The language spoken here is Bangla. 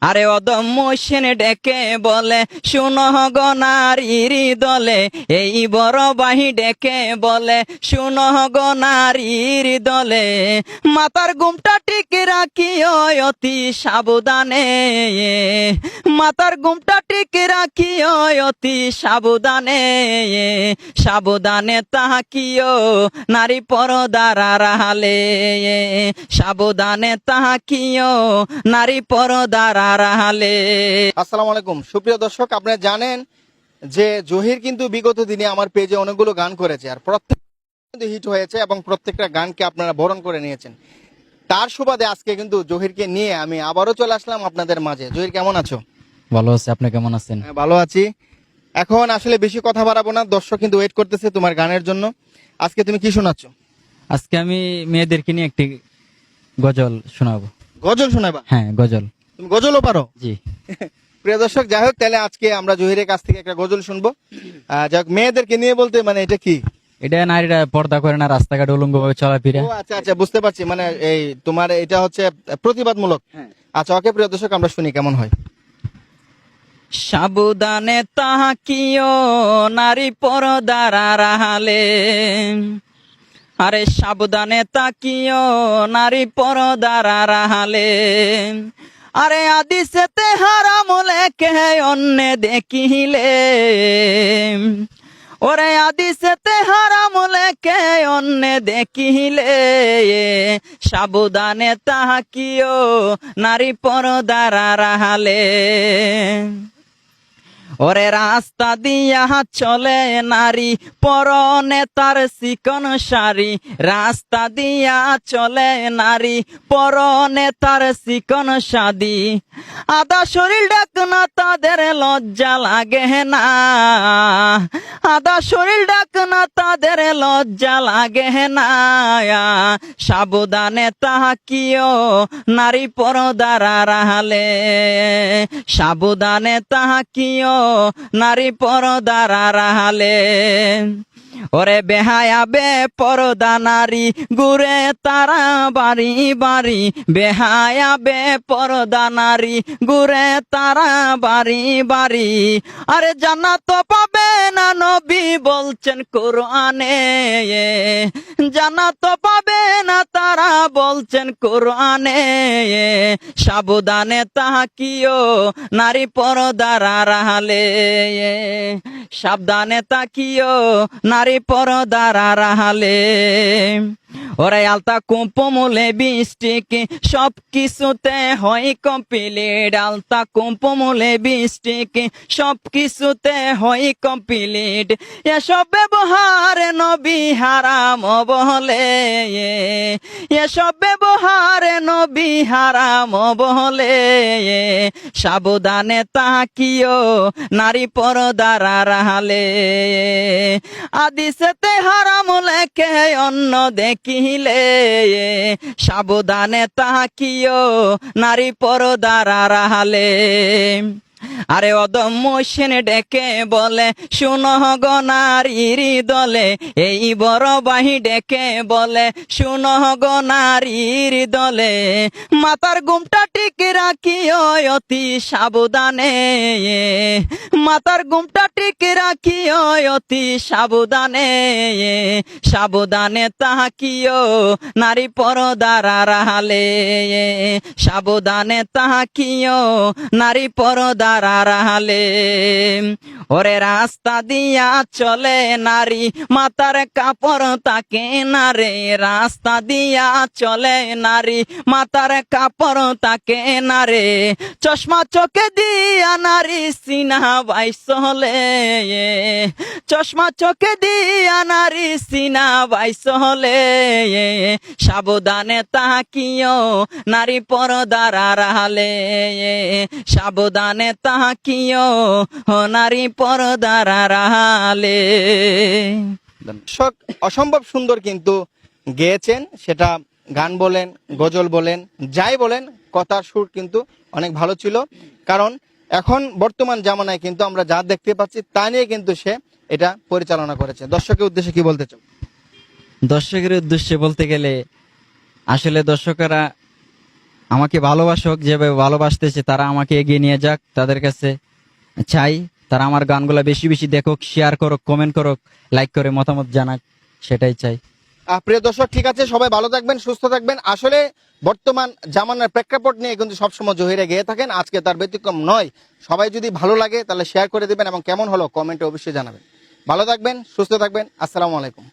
আরে অদম্য সেন ডেকে বলে, শুনো গো নারীর দলে। এই বড় বাহি ডেকে বলে, শুনো গো নারীর দলে। মাতার গুমটা ঠিক রাখিও অতি সাবধানে। মাতার গুমটা ঠিক রাখিও অতি সাবধানে। সাবধানে তাহাকিও নারী পরদারা রাহালে সাবধানে তাহাকিও নারী পরদারা রাহালে আসসালামু আলাইকুম। সুপ্রিয় দর্শক আপনারা জানেন যে জহির কিন্তু বিগত দিনে আমার পেজে অনেকগুলো গান করেছে আর প্রত্যেক কিন্তু হিট হয়েছে এবং প্রত্যেকটা গানকে আপনারা বরণ করে নিয়েছেন। তার সুবাদে আজকে কিন্তু জহিরকে নিয়ে আমি আবারও চলে আসলাম আপনাদের মাঝে। জহির কেমন আছো? ভালো আছে। আপনি কেমন আছেন? হ্যাঁ, ভালো আছি। এখন আসলে বেশি কথা বাড়াবো না। দর্শক কিন্তু ওয়েট করতেছে তোমার গানের জন্য। আজকে তুমি কি শোনাচ্ছ? আজকে আমি মেয়েদেরকে নিয়ে একটি গজল শোনাবো। গজল শোনাবা? হ্যাঁ গজল। তুমি গজলও পারো। জি। প্রিয় দর্শক যাই হোক তাহলে আজকে আমরা জহিরের কাছ থেকে একটা গজল শুনব। যাই হোক মেয়েদেরকে নিয়ে বলতে মানে এটা কি? এটা নারীরা পর্দা করে না রাস্তাঘাটে উলঙ্গ ভাবে চলাফেরা। ও আচ্ছা আচ্ছা বুঝতে পারছি। মানে এই তোমার এটা হচ্ছে প্রতিবাদমূলক। আচ্ছা ওকে প্রিয় দর্শক আমরা শুনি কেমন হয়। সাবধানে তাহাকিও নারী পরদারা রাহালে আরে সাবধানে তাকিও নারী পরদারা রাহালে আরে আদিসেতে হারাম লেখে, অন্য দেখিলে। ওরে আদিসেতে হারাম লেখে, অন্য দেখিলে। সাবধানে তাহাকিও, নারী পরদারা রাহালে ওরে রাস্তা দিয়া চলে নারী, পরনে তার চিকন শাড়ি। রাস্তা দিয়া চলে নারী, পরনে তার চিকন শাদি আদা শরীর ডাক না তাদের লজ্জা লাগে না। আদা শরীর ডাক না তাদের লজ্জা লাগে না। সাবধানে তাহাকিও নারী পরদারা রাহালে সাবধানে তাহাকিও নারী পরদারা রাহালে ওরে বেহায়া বে পরদা নারী গুরে তারা বাড়ি বাড়ি। বেহায়া বে পরদা নারী গুরে তারা বাড়ি বাড়ি। আরে জান্নাত পাবে না নবী বলছেন কোরআনে। জান্নাত পাবে না তারা বলছেন কোরআনে। সাবধানে তাহাকিও নারী পরদারা রাহালে সাবধানে তাকিও নারী পরদারা রাহালে ওরে আলতা কুম্পমূলে বৃষ্টিক সব কিছুতে হয় কম্পিলিট আলতা কুম্পমূলে বৃষ্টিক সব কিছুতে হয় কম্পিলিট এসব ব্যবহার নবী হারাম বলে, এসব ব্যবহার নবী হারাম বলে। সাবধানে তাকিও নারী পরদারা রাহালে আদিসেতে হারাম লেখে অন্য দেখিলে সাবধানে কিয় নারী পরদারা রাহালে আরে অদম্য সেন ডেকে বলে, শুনো গো নারীর দলে। এই বড় বাহি ডেকে বলে, শুনো গো নারীর দলে। মাতার গুমটা ঠিক রাখিও অতি সাবধানে। মাতার গুমটা ঠিক রাখিও অতি সাবধানে। সাবধানে তাহাকিও নারী পরদারা রাহালে সাবধানে তাহাকিও নারী পরদারা রাহালে ওরে রাস্তা দিয়া চলে নারী, মাতার কাপড় তাকে না রে। রাস্তা দিয়া চলে নারী, মাতার কাপড় তাকে না রে। চশমা চোখে দিয়া নারী সিনা বাইশ হলে চশমা চোখে দিয়া নারী সিনা বাইশ হলে সাবধানে তাকিও নারী পরদারা রাহালে সাবধানে তাকিও নারী পরদারা রাহালে দর্শক অসম্ভব সুন্দর কিন্তু গেয়েছেন সেটা গান বলেন গজল বলেন যাই বলেন কথার সুর কিন্তু অনেক ভালো ছিল। কারণ এখন বর্তমান জামানায় কিন্তু আমরা যা দেখতে পাচ্ছি তা নিয়ে কিন্তু সে এটা পরিচালনা করেছে। দর্শকের উদ্দেশ্যে কি বলতে চাও? দর্শকের উদ্দেশ্যে বলতে গেলে আসলে দর্শকেরা আমাকে ভালোবাসক, যেভাবে ভালোবাসতেছে, তারা আমাকে এগিয়ে নিয়ে যাক, তাদের কাছে চাই। তারা আমার গানগুলো বেশি বেশি দেখুক শেয়ার করুক কমেন্ট করুক লাইক করে মতামত জানাক, সেটাই চাই। প্রিয় দর্শক, ঠিক আছে, সবাই ভালো থাকবেন, সুস্থ থাকবেন। আসলে বর্তমান জামানার প্রেক্ষাপট নিয়ে কিন্তু সবসময় জহিরে গিয়ে থাকেন, আজকে তার ব্যতিক্রম নয়। সবাই যদি ভালো লাগে, তাহলে শেয়ার করে দেবেন এবং কেমন হলো কমেন্টে অবশ্যই জানাবেন। ভালো থাকবেন, সুস্থ থাকবেন, আসসালামু আলাইকুম।